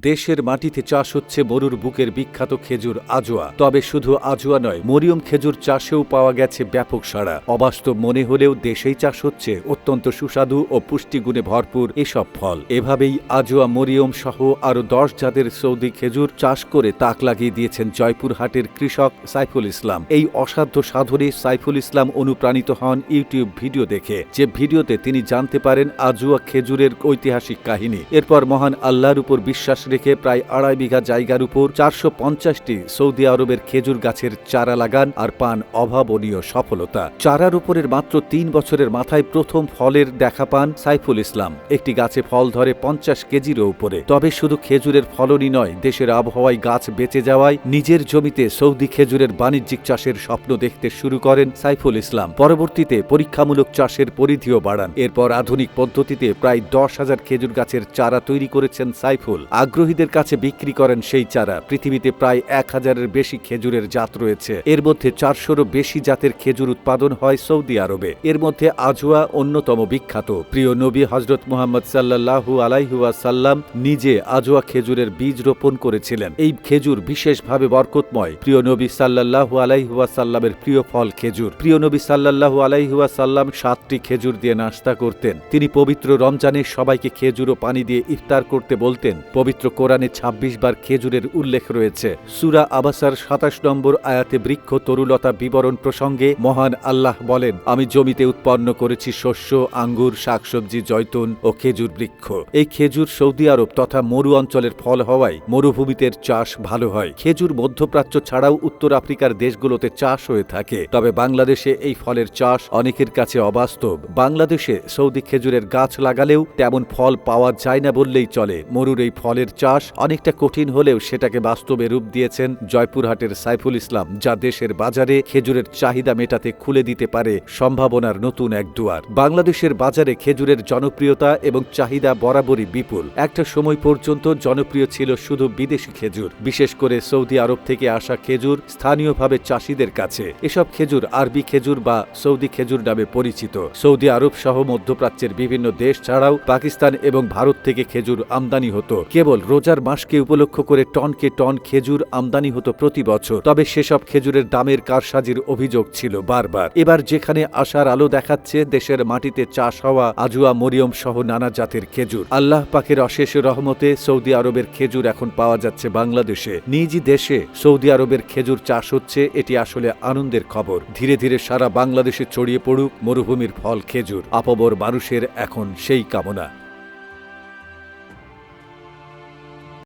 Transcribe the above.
দেশের মাটিতে চাষ হচ্ছে মরুর বুকের বিখ্যাত খেজুর আজোয়া। তবে শুধু আজোয়া নয়, মরিয়ম খেজুর চাষেও পাওয়া গেছে ব্যাপক সাড়া। অবাস্তব মনে হলেও দেশেই চাষ হচ্ছে অত্যন্ত সুস্বাদু ও পুষ্টিগুণে ভরপুর এসব ফল। এভাবেই আজোয়া, মরিয়ম সহ আরও দশ জাতের সৌদি খেজুর চাষ করে তাক লাগিয়ে দিয়েছেন জয়পুরহাটের কৃষক সাইফুল ইসলাম। এই অসাধ্য সাধনে সাইফুল ইসলাম অনুপ্রাণিত হন ইউটিউব ভিডিও দেখে। যে ভিডিওতে তিনি জানতে পারেন আজুয়া খেজুরের ঐতিহাসিক কাহিনী। এরপর মহান আল্লাহর উপর বিশ্বাস রেখে প্রায় আড়াই বিঘা জায়গার উপর চারশো পঞ্চাশটি সৌদি আরবের খেজুর গাছের চারা লাগান আর পান অভাবনীয় সফলতা। চারার উপরের মাত্র তিন বছরের মাথায় প্রথম ফলের দেখা পান সাইফুল ইসলাম। একটি গাছে ফল ধরে পঞ্চাশ কেজিরও উপরে। তবে শুধু খেজুরের ফলনই নয়, দেশের আবহাওয়ায় গাছ বেঁচে যাওয়ায় নিজের জমিতে সৌদি খেজুরের বাণিজ্যিক চাষের স্বপ্ন দেখতে শুরু করেন সাইফুল ইসলাম। পরবর্তীতে পরীক্ষামূলক চাষের পরিধিও বাড়ান। এরপর আধুনিক পদ্ধতিতে প্রায় দশ হাজার খেজুর গাছের চারা তৈরি করেছেন সাইফুল। আগ্রহীদের কাছে বিক্রি করেন সেই চারা। পৃথিবীতে প্রায় এক হাজারের বেশি খেজুরের জাত রয়েছে। এর মধ্যে চারশোরও বেশি জাতের খেজুর উৎপাদন হয় সৌদি আরবে। এর মধ্যে আজওয়া অন্যতম বিখ্যাত। প্রিয় নবী হজরত মুহাম্মদ সাল্লাহু আলাইহুয়া সাল্লাম নিজে আজওয়া খেজুরের বীজ রোপণ করেছিলেন। এই খেজুর বিশেষভাবে বরকতময়। প্রিয় নবী সাল্লাহু আলাইহুয়া সাল্লামের প্রিয় ফল খেজুর। প্রিয় নবী সাল্লাহু আলাইহুয়া সাল্লাম সাতটি খেজুর দিয়ে নাস্তা করতেন। তিনি পবিত্র রমজানে সবাইকে খেজুর ও পানি দিয়ে ইফতার করতে বলতেন। পবিত্র কোরআনে ২৬ বার খেজুরের উল্লেখ রয়েছে। সুরা আবাসার সাতাশ নম্বর আয়াতে বৃক্ষ তরুলতা বিবরণ প্রসঙ্গে মহান আল্লাহ বলেন, আমি জমিতে উৎপন্ন করেছি শস্য, আঙ্গুর, শাকসবজি জৈতুন ও খেজুর বৃক্ষ। এই খেজুর সৌদি আরব তথা মরু অঞ্চলের ফল হওয়ায় মরুভূমিতে চাষ ভালো হয়। খেজুর মধ্যপ্রাচ্য ছাড়াও উত্তর আফ্রিকার দেশগুলোতে চাষ হয়ে থাকে। তবে বাংলাদেশে এই ফলের চাষ অনেকের কাছে অবাস্তব। বাংলাদেশে সৌদি খেজুরের গাছ লাগালেও তেমন ফল পাওয়া যায় না বললেই চলে। মরুর এই ফলের চাষ অনেকটা কঠিন হলেও সেটাকে বাস্তবে রূপ দিয়েছেন জয়পুরহাটের সাইফুল ইসলাম, যা দেশের বাজারে খেজুরের চাহিদা মেটাতে খুলে দিতে পারে সম্ভাবনার নতুন এক দুয়ার। বাংলাদেশের বাজারে খেজুরের জনপ্রিয়তা এবং চাহিদা বরাবরই বিপুল। একটা সময় পর্যন্ত জনপ্রিয় ছিল শুধু বিদেশি খেজুর, বিশেষ করে সৌদি আরব থেকে আসা খেজুর স্থানীয়ভাবে চাষিদের কাছে। এসব খেজুর আরবি খেজুর বা সৌদি খেজুর নামে পরিচিত। সৌদি আরব সহ মধ্যপ্রাচ্যের বিভিন্ন দেশ ছাড়াও পাকিস্তান এবং ভারত থেকে খেজুর আমদানি হতো। কেবল রোজার মাসকে উপলক্ষ করে টনকে টন খেজুর আমদানি হতো প্রতি বছর। তবে সেসব খেজুরের দামের কারসাজির অভিযোগ ছিল বারবার। এবার যেখানে আশার আলো দেখাচ্ছে, দেশের মাটিতে চাষ হওয়া আজুয়া মরিয়ম সহ নানা জাতের খেজুর। আল্লাহ পাকের অশেষ রহমতে সৌদি আরবের খেজুর এখন পাওয়া যাচ্ছে বাংলাদেশে। নিজ দেশে সৌদি আরবের খেজুর চাষ হচ্ছে, এটি আসলে আনন্দের খবর। ধীরে ধীরে সারা বাংলাদেশে ছড়িয়ে পড়ুক মরুভূমির ফল খেজুর। আপবর মানুষের এখন সেই কামনা।